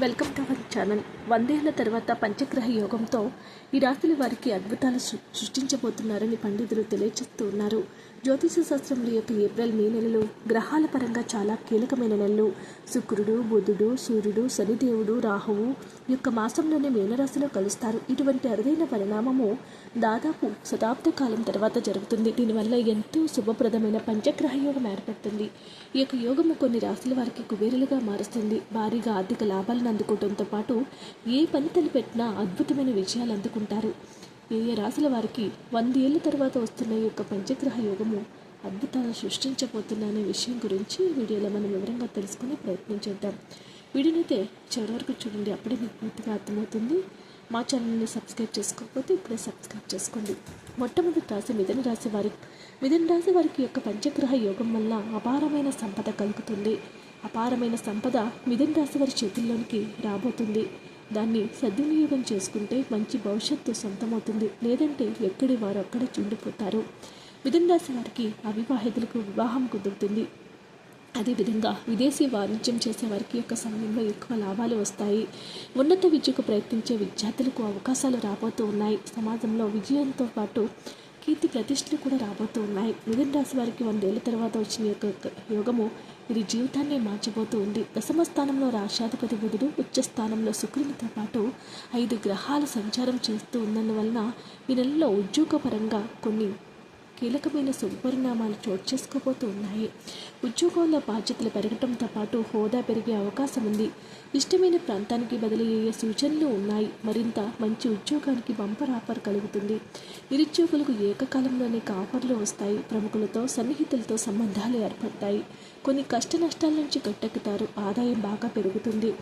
Welcome to our channel. వందేళ్ళ తర్వాత పంచగ్రహ యోగంతో ఈ రాశుల వారికి అద్భుతాలు సృ- సృష్టించబోతున్నారని పండితులు తెలియజేస్తూ ఉన్నారు. జ్యోతిష శాస్త్రంలో యొక్క ఏప్రిల్ మే నెలలు గ్రహాల పరంగా చాలా కీలకమైన నెలలు. శుక్రుడు బుధుడు సూర్యుడు శనిదేవుడు రాహువు ఈ యొక్క మాసంలోనే మీనరాశిలో కలుస్తారు. ఇటువంటి అరుదైన పరిణామము దాదాపు శతాబ్ద కాలం తర్వాత జరుగుతుంది. దీనివల్ల ఎంతో శుభప్రదమైన పంచగ్రహ యోగం ఏర్పడుతుంది. ఈ యొక్క యోగము కొన్ని రాశుల వారికి కుబేరులుగా మారుస్తుంది. భారీగా ఆర్థిక లాభాలను అందుకోవడంతో పాటు ఏ పని తలపెట్టినా అద్భుతమైన విజయాలు అందుకుంటారు. ఏ ఏ రాశుల వారికి ఏళ్ళ తర్వాత వస్తున్న ఈ యొక్క పంచగ్రహ యోగము అద్భుతాలు సృష్టించబోతున్న అనే విషయం గురించి వీడియోలో మనం వివరంగా తెలుసుకునే ప్రయత్నం చేద్దాం. వీడియోనైతే చివరి వరకు చూడండి అప్పుడే మీకు పూర్తిగా అర్థమవుతుంది. మా ఛానల్ని సబ్స్క్రైబ్ చేసుకోకపోతే ఇప్పుడే సబ్స్క్రైబ్ చేసుకోండి. మొట్టమొదటి రాశి మిథున రాశి వారి మిథున రాశి వారికి యొక్క పంచగ్రహ యోగం వల్ల అపారమైన సంపద కలుగుతుంది. అపారమైన సంపద మిథున రాశి వారి చేతుల్లోనికి రాబోతుంది. దాన్ని సద్వినియోగం చేసుకుంటే మంచి భవిష్యత్తు సొంతమవుతుంది. లేదంటే ఎక్కడి వారు అక్కడే చుండిపోతారు మిథున రాశి వారికి అవివాహితులకు వివాహం కుదురుతుంది. అదేవిధంగా విదేశీ వాణిజ్యం చేసే వారికి యొక్క సమయంలో ఎక్కువ లాభాలు వస్తాయి. ఉన్నత విద్యకు ప్రయత్నించే విద్యార్థులకు అవకాశాలు రాబోతూ ఉన్నాయి. సమాజంలో విజయంతో పాటు కీర్తి ప్రతిష్టలు కూడా రాబోతూ ఉన్నాయి. మిథున రాశి వారికి వందేళ్ళ తర్వాత వచ్చిన యొక్క యోగము ఇది జీవితాన్ని మార్చబోతూ ఉంది. దశమ స్థానంలో రాష్ట్రాధిపతి బుధుడు ఉచ్చ స్థానంలో శుక్రునితో పాటు ఐదు గ్రహాలు సంచారం చేస్తూ ఉన్నందువలన ఈ నెలలో ఉద్యోగపరంగా కొన్ని కీలకమైన శుభపరిణామాలు చోటు చేసుకోబోతూ ఉన్నాయి ఉద్యోగంలో బాధ్యతలు పెరగటంతో పాటు హోదా పెరిగే అవకాశం ఉంది. ఇష్టమైన ప్రాంతానికి బదిలీ అయ్యే సూచనలు ఉన్నాయి. మరింత మంచి ఉద్యోగానికి బంపర్ ఆఫర్ కలుగుతుంది. నిరుద్యోగులకు ఏకకాలంలోనే ఆఫర్లు వస్తాయి. ప్రముఖులతో సన్నిహితులతో సంబంధాలు ఏర్పడతాయి. కొన్ని కష్ట నష్టాల నుంచి గట్టెక్కుతారు. ఆదాయం బాగా పెరుగుతుంది.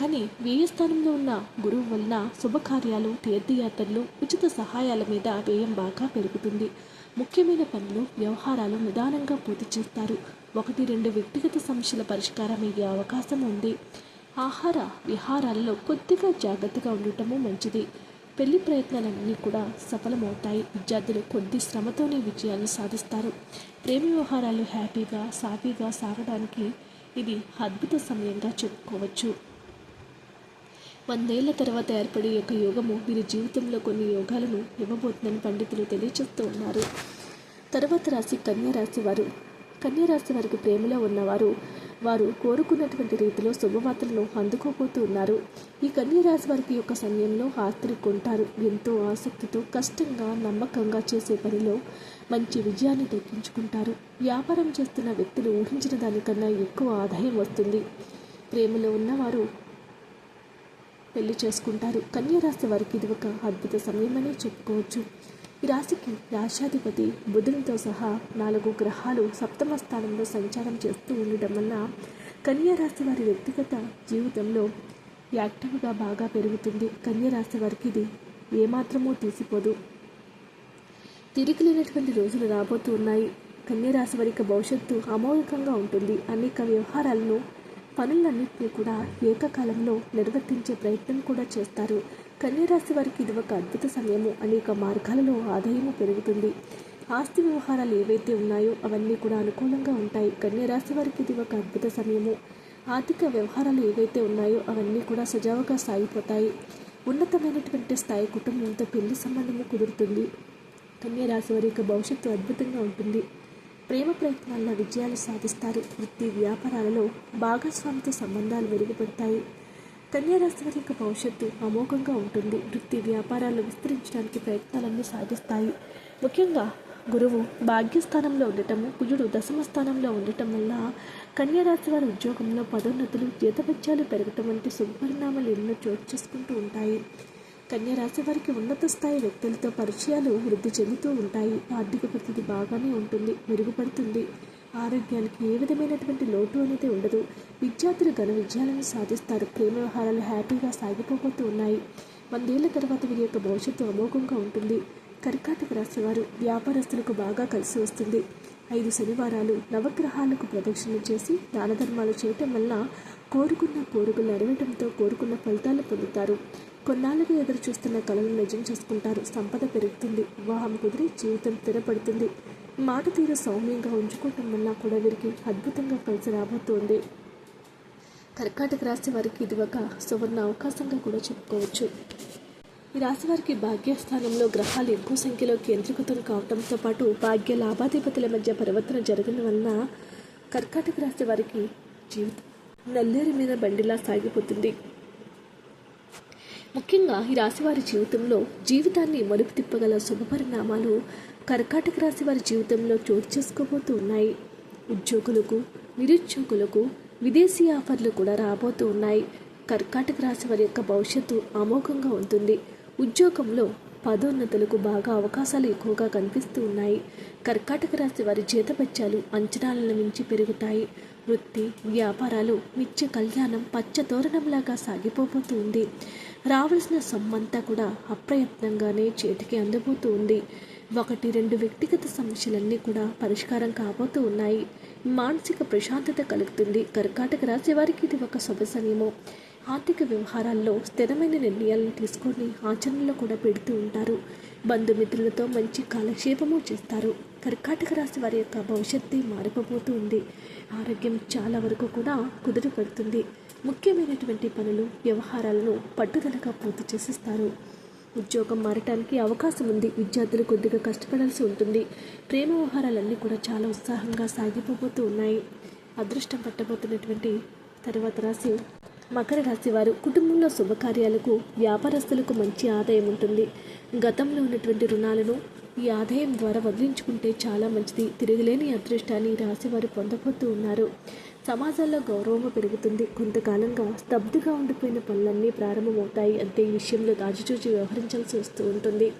కానీ వ్యయ స్థానంలో ఉన్న గురువు వలన శుభకార్యాలు తీర్థయాత్రలు ఉచిత సహాయాల మీద వ్యయం బాగా పెరుగుతుంది. ముఖ్యమైన పనులు వ్యవహారాలు నిదానంగా పూర్తి చేస్తారు. ఒకటి రెండు వ్యక్తిగత సమస్యల పరిష్కారం అయ్యే అవకాశం ఉంది. ఆహార విహారాలలో కొద్దిగా జాగ్రత్తగా ఉండటము మంచిది. పెళ్ళి ప్రయత్నాలన్నీ కూడా సఫలమవుతాయి. విద్యార్థులు కొద్ది శ్రమతోనే విజయాన్ని సాధిస్తారు. ప్రేమ వ్యవహారాలు హ్యాపీగా సాఫీగా సాగడానికి ఇది అద్భుత సమయంగా చెప్పుకోవచ్చు. వందేళ్ళ తర్వాత ఏర్పడే యొక్క యోగము వీరి జీవితంలో కొన్ని యోగాలను ఇవ్వబోతుందని పండితులు తెలియజేస్తూ ఉన్నారు. తర్వాత రాశి కన్యారాశి వారు. కన్యారాశి వారికి ప్రేమలో ఉన్నవారు వారు కోరుకున్నటువంటి రీతిలో శుభవార్తలను అందుకోబోతూ ఉన్నారు. ఈ కన్యారాశి వారికి యొక్క సమయంలో ఆస్తిని కొంటారు ఎంతో ఆసక్తితో కష్టంగా నమ్మకంగా చేసే పనిలో మంచి విజయాన్ని దక్కించుకుంటారు వ్యాపారం చేస్తున్న వ్యక్తులు ఊహించిన దానికన్నా ఎక్కువ ఆదాయం వస్తుంది. ప్రేమలో ఉన్నవారు పెళ్ళి చేసుకుంటారు. కన్యరాశి వారికి ఇది ఒక అద్భుత సమయమని చెప్పుకోవచ్చు. ఈ రాశికి రాశాధిపతి బుధునితో సహా నాలుగు గ్రహాలు సప్తమ స్థానంలో సంచారం చేస్తూ ఉండటం వల్ల కన్యారాశి వారి వ్యక్తిగత జీవితంలో యాక్టివ్గా బాగా పెరుగుతుంది. కన్యరాశి వారికి ఇది ఏమాత్రమూ తీసిపోదు. తిరిగి లేనటువంటి రోజులు రాబోతూ ఉన్నాయి. వారికి భవిష్యత్తు అమోఘంగా ఉంటుంది. అనేక వ్యవహారాలను పనులన్నింటినీ కూడా ఏకకాలంలో నిర్వర్తించే ప్రయత్నం కూడా చేస్తారు. కన్యరాశి వారికి ఇది ఒక అద్భుత సమయము. అనేక మార్గాలలో ఆదాయము పెరుగుతుంది. ఆస్తి వ్యవహారాలు ఏవైతే ఉన్నాయో అవన్నీ కూడా అనుకూలంగా ఉంటాయి. కన్యరాశి వారికి ఇది ఒక అద్భుత సమయము. ఆర్థిక వ్యవహారాలు ఏవైతే ఉన్నాయో అవన్నీ కూడా సజావుగా సాగిపోతాయి. ఉన్నతమైనటువంటి స్థాయి కుటుంబంతో పెళ్ళి సంబంధము కుదురుతుంది. కన్యరాశి వారి యొక్క భవిష్యత్తు అద్భుతంగా ఉంటుంది. ప్రేమ ప్రయత్నాల్లో విజయాలు సాధిస్తారు. వృత్తి వ్యాపారాలలో భాగస్వామితో సంబంధాలు మెరుగుపడతాయి. కన్యారాశి వారి యొక్క భవిష్యత్తు అమోఘంగా ఉంటుంది. వృత్తి వ్యాపారాలు విస్తరించడానికి ప్రయత్నాలన్నీ సాధిస్తాయి. ముఖ్యంగా గురువు భాగ్యస్థానంలో ఉండటము కుజుడు దశమ స్థానంలో ఉండటం వల్ల కన్యారాశి వారి ఉద్యోగంలో పదోన్నతులు జీతభత్యాలు పెరగటం వంటి శుభపరిణామాలు ఎన్నో చోటు చేసుకుంటూ ఉంటాయి. కన్యరాశి వారికి ఉన్నత స్థాయి వ్యక్తులతో పరిచయాలు వృద్ధి చెందుతూ ఉంటాయి. ఆర్థిక పరిస్థితి బాగానే ఉంటుంది మెరుగుపడుతుంది. ఆరోగ్యానికి ఏ విధమైనటువంటి లోటు అనేది ఉండదు. విద్యార్థులు ఘన విజయాలను సాధిస్తారు. ప్రేమ వ్యవహారాలు హ్యాపీగా సాగిపోబోతూ ఉన్నాయి. వందేళ్ళ తర్వాత వీరి యొక్క భవిష్యత్తు అమోఘంగా ఉంటుంది. కర్కాటక రాశి వారు వ్యాపారస్తులకు బాగా కలిసి వస్తుంది. ఐదు శనివారాలు నవగ్రహాలకు ప్రదక్షిణ చేసి దానధర్మాలు చేయటం వల్ల కోరుకున్న కోరికలు నెరవేయటంతో కోరుకున్న ఫలితాలు పొందుతారు. కొన్నాళ్ళుగా ఎదురు చూస్తున్న కళలు నిజం చేసుకుంటారు. సంపద పెరుగుతుంది. వివాహం కుదిరి జీవితం స్థిరపడుతుంది. మాట తీరు సౌమ్యంగా ఉంచుకోవటం వల్ల కూడా వీరికి అద్భుతంగా కలిసి రాబోతోంది. కర్కాటక రాశి వారికి ఇది ఒక సువర్ణ అవకాశంగా కూడా చెప్పుకోవచ్చు. ఈ రాశి వారికి భాగ్యస్థానంలో గ్రహాలు ఎక్కువ సంఖ్యలో కేంద్రీకృతం కావడంతో పాటు భాగ్య లాభాధిపతుల మధ్య పరివర్తన జరగడం వలన కర్కాటక రాశి వారికి జీవితం నల్లేరు మీద బండిలా సాగిపోతుంది. ముఖ్యంగా ఈ రాశి వారి జీవితంలో జీవితాన్ని మలుపు తిప్పగల శుభపరిణామాలు కర్కాటక రాశి వారి జీవితంలో చోటు చేసుకోబోతూ ఉన్నాయి. ఉద్యోగులకు నిరుద్యోగులకు విదేశీ ఆఫర్లు కూడా రాబోతూ ఉన్నాయి. కర్కాటక రాశి వారి యొక్క భవిష్యత్తు అమోఘంగా ఉంటుంది. ఉద్యోగంలో పదోన్నతులకు బాగా అవకాశాలు ఎక్కువగా కనిపిస్తూ ఉన్నాయి. కర్కాటక రాశి వారి జీతపత్యాలు అంచనాలను మించి పెరుగుతాయి. వృత్తి వ్యాపారాలు నిత్య కళ్యాణం పచ్చ తోరణంలాగా సాగిపోబోతూ ఉంది. రావాల్సిన సొమ్మంతా కూడా అప్రయత్నంగానే చేతికి అందబోతూ ఉంది. ఒకటి రెండు వ్యక్తిగత సమస్యలన్నీ కూడా పరిష్కారం కాబోతూ ఉన్నాయి. మానసిక ప్రశాంతత కలుగుతుంది. కర్కాటక రాశి వారికి ఇది ఒక శుభ ఆర్థిక వ్యవహారాల్లో స్థిరమైన నిర్ణయాలను తీసుకొని ఆచరణలో కూడా పెడుతూ ఉంటారు. బంధుమిత్రులతో మంచి కాలక్షేపము చేస్తారు. కర్కాటక రాశి వారి యొక్క భవిష్యత్తు మారిపోబోతూ ఉంది ఆరోగ్యం చాలా వరకు కూడా కుదురు పెడుతుంది. ముఖ్యమైనటువంటి పనులు వ్యవహారాలను పట్టుదలగా పూర్తి చేసిస్తారు. ఉద్యోగం మారటానికి అవకాశం ఉంది. విద్యార్థులు కొద్దిగా కష్టపడాల్సి ఉంటుంది. ప్రేమ వ్యవహారాలన్నీ కూడా చాలా ఉత్సాహంగా సాగిపోబోతూ ఉన్నాయి. అదృష్టం పట్టబోతున్నటువంటి తర్వాత రాశి మకర రాశి వారు కుటుంబంలో శుభకార్యాలకు వ్యాపారస్తులకు మంచి ఆదాయం ఉంటుంది. గతంలో ఉన్నటువంటి రుణాలను ఈ ఆదాయం ద్వారా వదిలించుకుంటే చాలా మంచిది. తిరగలేని అదృష్టాన్ని ఈ రాశి వారు పొందబోతూ ఉన్నారు. సమాజంలో గౌరవం పెరుగుతుంది. కొంతకాలంగా స్తబ్దుగా ఉండిపోయిన పనులన్నీ ప్రారంభమవుతాయి. అంటే ఈ విషయంలో దాచిచూచి వ్యవహరించాల్సి వస్తూ ఉంటుంది.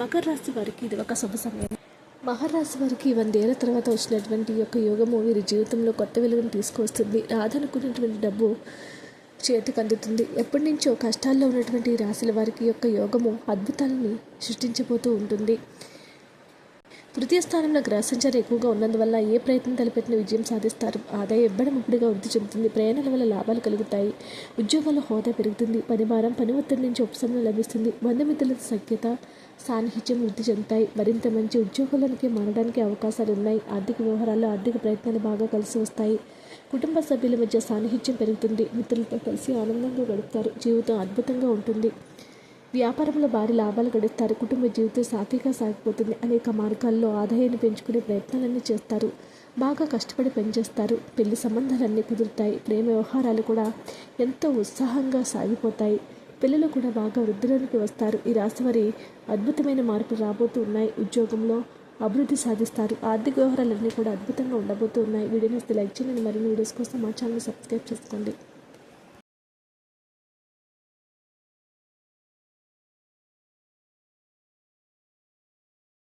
మకర రాశి వారికి ఇది ఒక శుభ సమయం. మహారాశి వారికి వందేళ్ళ తర్వాత వచ్చినటువంటి యొక్క యోగము వీరి జీవితంలో కొత్త వెలుగును తీసుకొస్తుంది రాదనుకున్నటువంటి డబ్బు చేతికి అందుతుంది ఎప్పటి నుంచో కష్టాల్లో ఉన్నటువంటి రాశుల వారికి యొక్క యోగము అద్భుతాలని సృష్టించబోతూ ఉంటుంది. తృతీయ స్థానంలో గ్రహ సంచారం ఎక్కువగా ఉన్నందువల్ల ఏ ప్రయత్నం తలపెట్టిన విజయం సాధిస్తారు. ఆదాయం ఎబ్బడి ముప్పుడుగా వృద్ధి చెందుతుంది. ప్రయాణాల వల్ల లాభాలు కలుగుతాయి. ఉద్యోగాల హోదా పెరుగుతుంది. పనిభారం పని ఒత్తిడి నుంచి ఉపశమనం లభిస్తుంది. బంధుమిత్రుల సఖ్యత సాన్నిహిత్యం వృద్ధి చెందుతాయి. మరింత మంచి ఉద్యోగాలకి మారడానికి అవకాశాలు ఉన్నాయి. ఆర్థిక వ్యవహారాల్లో ఆర్థిక ప్రయత్నాలు బాగా కలిసి వస్తాయి. కుటుంబ సభ్యుల మధ్య సాన్నిహిత్యం పెరుగుతుంది. మిత్రులతో కలిసి ఆనందంగా గడుపుతారు. జీవితం అద్భుతంగా ఉంటుంది. వ్యాపారంలో భారీ లాభాలు గడుస్తారు కుటుంబ జీవితం సాఫీగా సాగిపోతుంది. అనేక మార్గాల్లో ఆదాయాన్ని పెంచుకునే ప్రయత్నాలన్నీ చేస్తారు. బాగా కష్టపడి పనిచేస్తారు. పెళ్ళి సంబంధాలన్నీ కుదురుతాయి. ప్రేమ వ్యవహారాలు కూడా ఎంతో ఉత్సాహంగా సాగిపోతాయి. పిల్లలు కూడా బాగా వృద్ధిలోనికి వస్తారు. ఈ రాశి వారి అద్భుతమైన మార్పులు రాబోతూ ఉన్నాయి. ఉద్యోగంలో అభివృద్ధి సాధిస్తారు. ఆర్థిక వ్యవహారాలన్నీ కూడా అద్భుతంగా ఉండబోతున్నాయి. వీడియోని లైక్ చేయండి. మరిన్ని వీడియోస్ కోసం మా ఛానల్ సబ్స్క్రైబ్ చేసుకోండి.